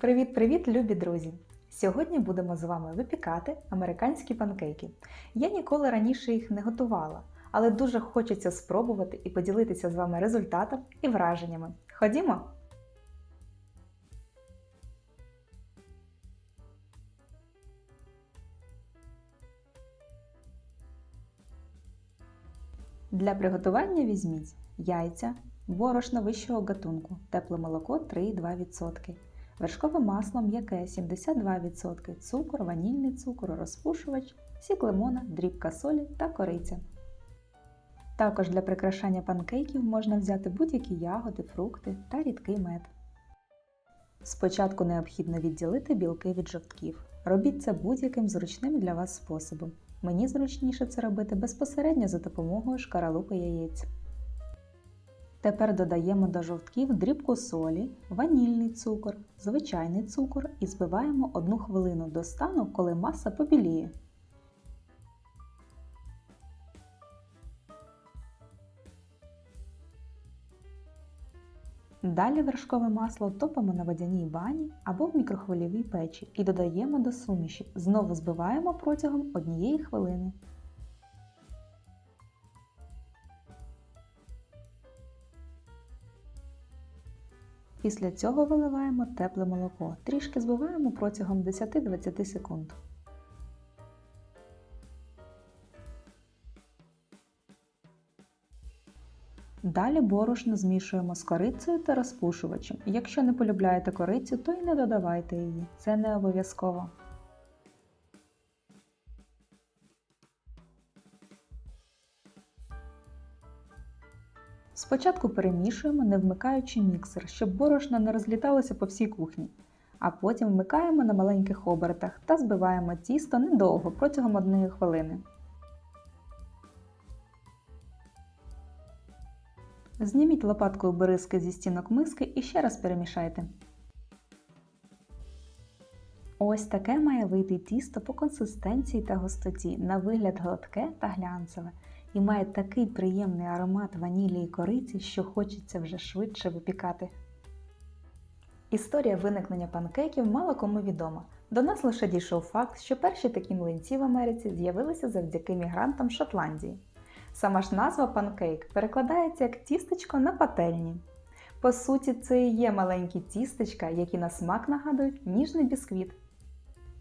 Привіт-привіт, любі друзі! Сьогодні будемо з вами випікати американські панкейки. Я ніколи раніше їх не готувала, але дуже хочеться спробувати і поділитися з вами результатом і враженнями. Ходімо! Для приготування візьміть яйця, борошно вищого гатунку, тепле молоко 3,2%, вершкове масло м'яке 72%, цукор, ванільний цукор, розпушувач, сік лимона, дрібка солі та кориця. Також для прикрашання панкейків можна взяти будь-які ягоди, фрукти та рідкий мед. Спочатку необхідно відділити білки від жовтків. Робіть це будь-яким зручним для вас способом. Мені зручніше це робити безпосередньо за допомогою шкаралупи яєць. Тепер додаємо до жовтків дрібку солі, ванільний цукор, звичайний цукор і збиваємо 1 хвилину до стану, коли маса побіліє. Далі вершкове масло топимо на водяній бані або в мікрохвильовій печі і додаємо до суміші. Знову збиваємо протягом однієї хвилини. Після цього виливаємо тепле молоко. Трішки збиваємо протягом 10-20 секунд. Далі борошно змішуємо з корицею та розпушувачем. Якщо не полюбляєте корицю, то й не додавайте її. Це не обов'язково. Спочатку перемішуємо, не вмикаючи міксер, щоб борошно не розліталося по всій кухні. А потім вмикаємо на маленьких обертах та збиваємо тісто недовго протягом 1 хвилини. Зніміть лопаткою бризки зі стінок миски і ще раз перемішайте. Ось таке має вийти тісто по консистенції та густоті, на вигляд гладке та глянцеве, і має такий приємний аромат ванілі і кориці, що хочеться вже швидше випікати. Історія виникнення панкейків мало кому відома. До нас лише дійшов факт, що перші такі млинці в Америці з'явилися завдяки мігрантам Шотландії. Сама ж назва панкейк перекладається як тістечко на пательні. По суті, це і є маленькі тістечка, які на смак нагадують ніжний бісквіт.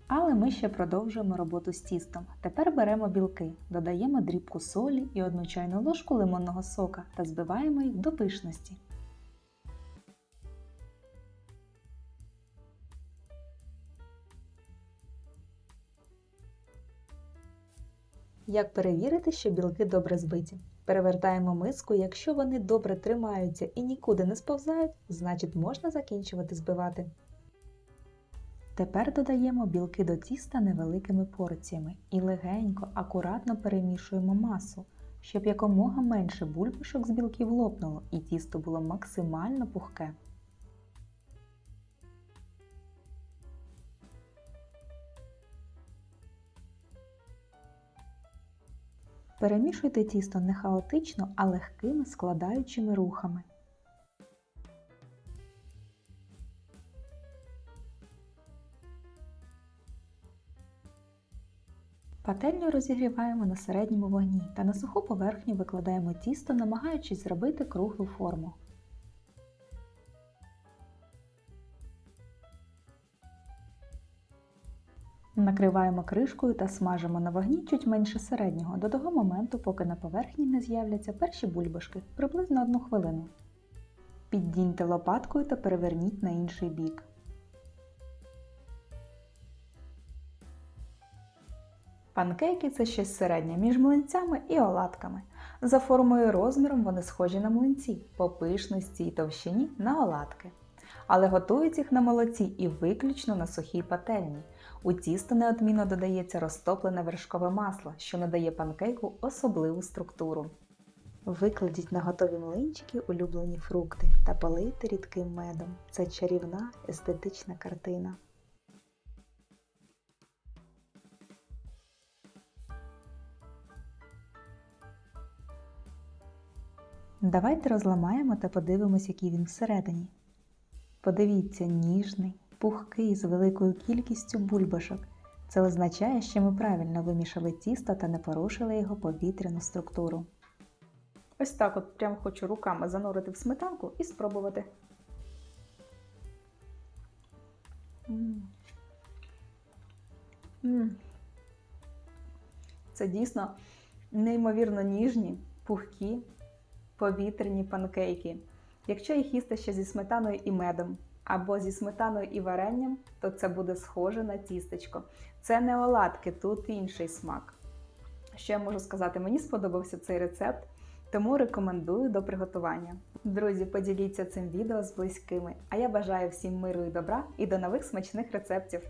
Але ми ще продовжуємо роботу з тістом. Тепер беремо білки, додаємо дрібку солі і одну чайну ложку лимонного сока та збиваємо їх до пишності. Як перевірити, що білки добре збиті? Перевертаємо миску, якщо вони добре тримаються і нікуди не сповзають, значить можна закінчувати збивати. Тепер додаємо білки до тіста невеликими порціями і легенько, акуратно перемішуємо масу, щоб якомога менше бульбашок з білків лопнуло і тісто було максимально пухке. Перемішуйте тісто не хаотично, а легкими складаючими рухами. Пательню розігріваємо на середньому вогні та на суху поверхню викладаємо тісто, намагаючись зробити круглу форму. Накриваємо кришкою та смажимо на вогні чуть менше середнього до того моменту, поки на поверхні не з'являться перші бульбашки приблизно 1 хвилину. Піддіньте лопаткою та переверніть на інший бік. Панкейки це щось середнє між млинцями і оладками. За формою і розміром вони схожі на млинці, по пишності і товщині на оладки. Але готують їх на молоці і виключно на сухій пательні. У тісто неодмінно додається розтоплене вершкове масло, що надає панкейку особливу структуру. Викладіть на готові млинчики улюблені фрукти та полийте рідким медом. Це чарівна естетична картина. Давайте розламаємо та подивимось, який він всередині. Подивіться, ніжний, пухкий з великою кількістю бульбашок. Це означає, що ми правильно вимішали тісто та не порушили його повітряну структуру. Ось так от прямо хочу руками занурити в сметанку і спробувати. М. М. Це дійсно неймовірно ніжні, пухкі, повітряні панкейки. Якщо їх їсти ще зі сметаною і медом, або зі сметаною і варенням, то це буде схоже на тістечко. Це не оладки, тут інший смак. Що я можу сказати? Мені сподобався цей рецепт, тому рекомендую до приготування. Друзі, поділіться цим відео з близькими. А я бажаю всім миру і добра і до нових смачних рецептів.